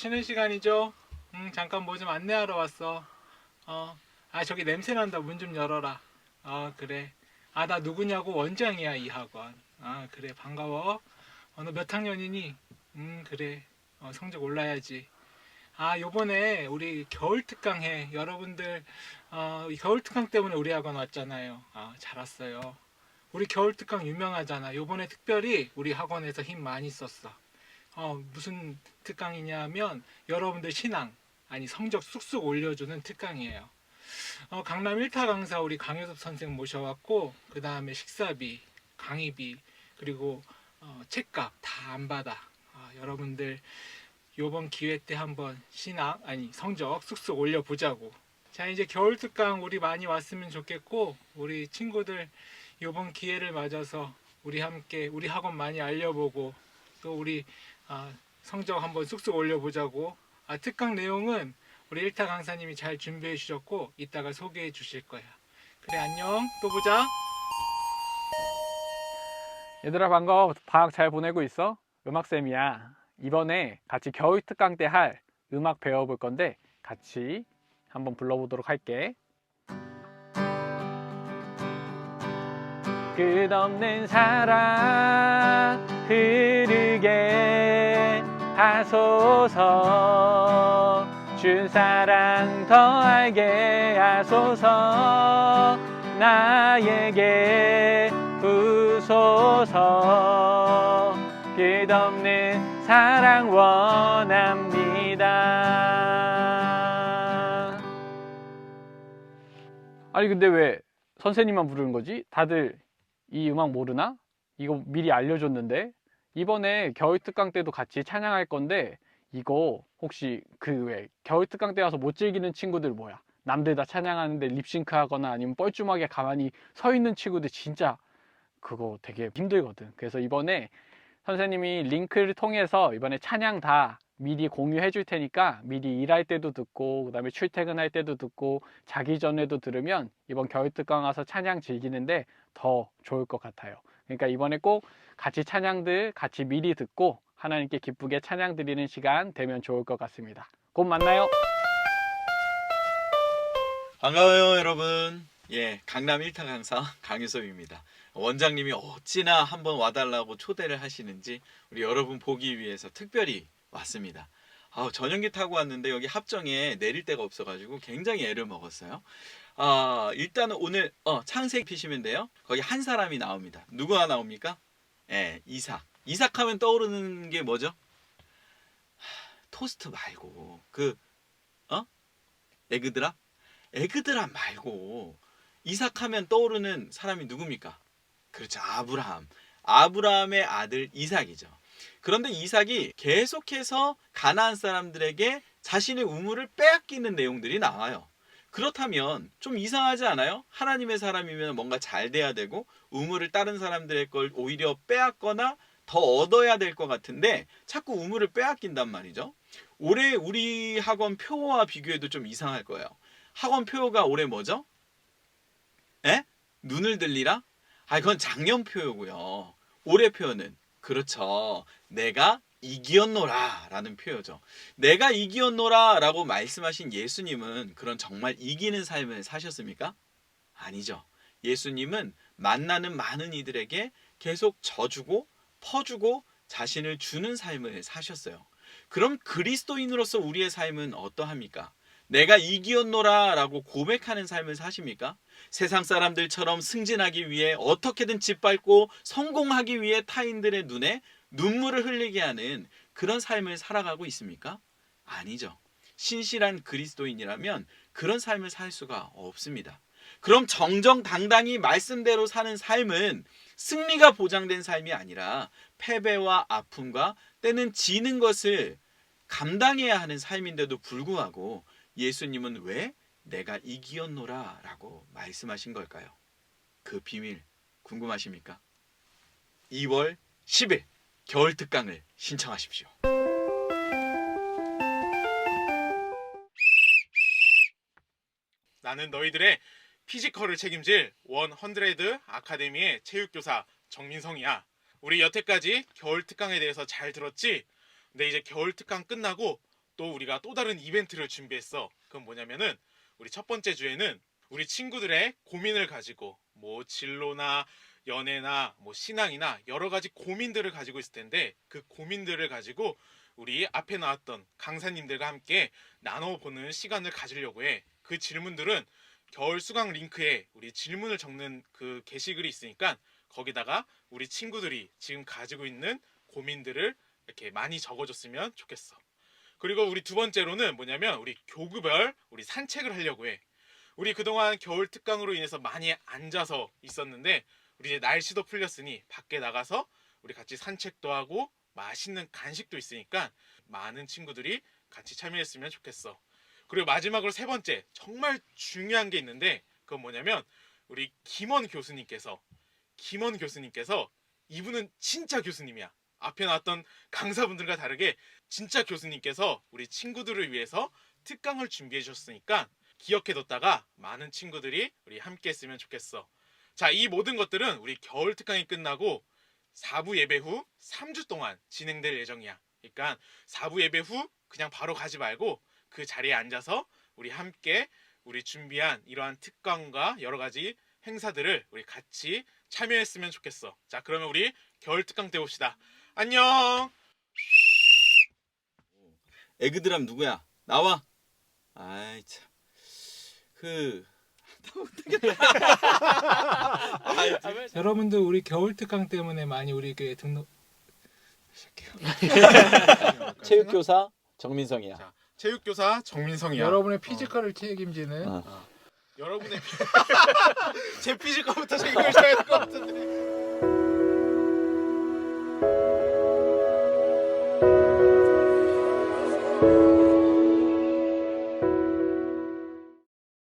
쉬는 시간이죠? 응, 잠깐 뭐 좀 안내하러 왔어. 어, 아, 저기 냄새 난다. 문 좀 열어라. 어, 그래. 아, 나 누구냐고 원장이야, 이 학원. 아, 그래. 반가워. 어, 너 몇 학년이니? 음, 그래. 어, 성적 올라야지. 아, 요번에 우리 겨울 특강 해. 여러분들, 어, 이 겨울 특강 때문에 우리 학원 왔잖아요. 아, 잘 왔어요. 우리 겨울 특강 유명하잖아. 요번에 특별히 우리 학원에서 힘 많이 썼어. 어, 무슨 특강이냐면 여러분들 신앙 아니 성적 쑥쑥 올려주는 특강이에요. 어, 강남 1타 강사 우리 강효섭 선생 모셔왔고 그 다음에 식사비, 강의비 그리고 어, 책값 다 안 받아. 아, 여러분들 요번 기회 때 한번 신앙 아니 성적 쑥쑥 올려보자고. 자 이제 겨울 특강 우리 많이 왔으면 좋겠고 우리 친구들 요번 기회를 맞아서 우리 함께 우리 학원 많이 알려보고 또 우리 아, 성적 한번 쑥쑥 올려보자고. 아, 특강 내용은 우리 일타 강사님이 잘 준비해 주셨고 이따가 소개해 주실 거야. 그래 안녕. 또 보자. 얘들아 반가워. 방학 잘 보내고 있어? 음악쌤이야. 이번에 같이 겨울 특강 때 할 음악 배워볼 건데 같이 한번 불러보도록 할게. 끝없는 사랑 하소서. 준 사랑 더 알게 하소서. 나에게 부소서. 끝없는 사랑 원합니다. 아니 근데 왜 선생님만 부르는 거지? 다들 이 음악 모르나? 이거 미리 알려줬는데 이번에 겨울 특강 때도 같이 찬양할 건데 이거 혹시 그 왜 겨울 특강 때 와서 못 즐기는 친구들 뭐야? 남들 다 찬양하는데 립싱크 하거나 아니면 뻘쭘하게 가만히 서 있는 친구들 진짜 그거 되게 힘들거든. 그래서 이번에 선생님이 링크를 통해서 이번에 찬양 다 미리 공유해 줄 테니까 미리 일할 때도 듣고 그 다음에 출퇴근할 때도 듣고 자기 전에도 들으면 이번 겨울 특강 와서 찬양 즐기는데 더 좋을 것 같아요. 그러니까 이번에 꼭 같이 찬양들 같이 미리 듣고 하나님께 기쁘게 찬양 드리는 시간 되면 좋을 것 같습니다. 곧 만나요. 반가워요 여러분 예 강남 1타 강사 강유섭입니다 원장님이 어찌나 한번 와달라고 초대를 하시는지 우리 여러분 보기 위해서 특별히 왔습니다 아, 전용기 타고 왔는데 여기 합정에 내릴 데가 없어가지고 굉장히 애를 먹었어요 아 일단은 오늘 어, 창세 피시면 돼요 거기 한 사람이 나옵니다 누구가 나옵니까 예 이삭 이삭 하면 떠오르는 게 뭐죠 하, 토스트 말고 그 어? 에그드랍 에그드랍 말고 이삭 하면 떠오르는 사람이 누굽니까? 그렇죠. 아브라함. 아브라함의 아들 이삭이죠. 그런데 이삭이 계속해서 가나안 사람들에게 자신의 우물을 빼앗기는 내용들이 나와요. 그렇다면 좀 이상하지 않아요? 하나님의 사람이면 뭔가 잘 돼야 되고 우물을 다른 사람들의 걸 오히려 빼앗거나 더 얻어야 될 것 같은데 자꾸 우물을 빼앗긴단 말이죠. 올해 우리 학원 표와 비교해도 좀 이상할 거예요. 학원 표가 올해 뭐죠? 에? 눈을 들리라? 아, 그건 작년 표고요. 올해 표는 그렇죠. 내가 이기었노라 라는 표현이죠. 내가 이기었노라 라고 말씀하신 예수님은 그런 정말 이기는 삶을 사셨습니까? 아니죠. 예수님은 만나는 많은 이들에게 계속 져주고 퍼주고 자신을 주는 삶을 사셨어요. 그럼 그리스도인으로서 우리의 삶은 어떠합니까? 내가 이기었노라 라고 고백하는 삶을 사십니까? 세상 사람들처럼 승진하기 위해 어떻게든 짓밟고 성공하기 위해 타인들의 눈에 눈물을 흘리게 하는 그런 삶을 살아가고 있습니까? 아니죠. 신실한 그리스도인이라면 그런 삶을 살 수가 없습니다. 그럼 정정당당히 말씀대로 사는 삶은 승리가 보장된 삶이 아니라 패배와 아픔과 때는 지는 것을 감당해야 하는 삶인데도 불구하고 예수님은 왜 내가 이기었노라 라고 말씀하신 걸까요? 그 비밀 궁금하십니까? 2월 10일 겨울 특강을 신청하십시오. 나는 너희들의 피지컬을 책임질 원헌드레드 아카데미의 체육교사 정민성이야. 우리 여태까지 겨울 특강에 대해서 잘 들었지? 근데 이제 겨울 특강 끝나고 또 우리가 또 다른 이벤트를 준비했어. 그건 뭐냐면은 우리 첫 번째 주에는 우리 친구들의 고민을 가지고 뭐 진로나 연애나 뭐 신앙이나 여러 가지 고민들을 가지고 있을 텐데 그 고민들을 가지고 우리 앞에 나왔던 강사님들과 함께 나눠보는 시간을 가지려고 해. 그 질문들은 겨울 수강 링크에 우리 질문을 적는 그 게시글이 있으니까 거기다가 우리 친구들이 지금 가지고 있는 고민들을 이렇게 많이 적어줬으면 좋겠어. 그리고 우리 두 번째로는 뭐냐면 우리 교구별 우리 산책을 하려고 해. 우리 그동안 겨울 특강으로 인해서 많이 앉아서 있었는데 우리 이제 날씨도 풀렸으니 밖에 나가서 우리 같이 산책도 하고 맛있는 간식도 있으니까 많은 친구들이 같이 참여했으면 좋겠어. 그리고 마지막으로 세 번째 정말 중요한 게 있는데 그건 뭐냐면 우리 김원 교수님께서 김원 교수님께서 이분은 진짜 교수님이야. 앞에 나왔던 강사분들과 다르게 진짜 교수님께서 우리 친구들을 위해서 특강을 준비해 주셨으니까 기억해뒀다가 많은 친구들이 우리 함께 했으면 좋겠어. 자, 이 모든 것들은 우리 겨울 특강이 끝나고 4부 예배 후 3주 동안 진행될 예정이야. 그러니까 4부 예배 후 그냥 바로 가지 말고 그 자리에 앉아서 우리 함께 우리 준비한 이러한 특강과 여러 가지 행사들을 우리 같이 참여했으면 좋겠어. 자, 그러면 우리 겨울 특강 때 봅시다. 안녕. 에그드람 누구야? 나와. 아이 참. 그 여러분들 우리 겨울 특강 때문에 많이 우리 교회 등록 체육교사 정민성이야. 자, 체육교사 정민성이야. 여러분의 피지컬을 책임지는 어. 여러분의 제 피지컬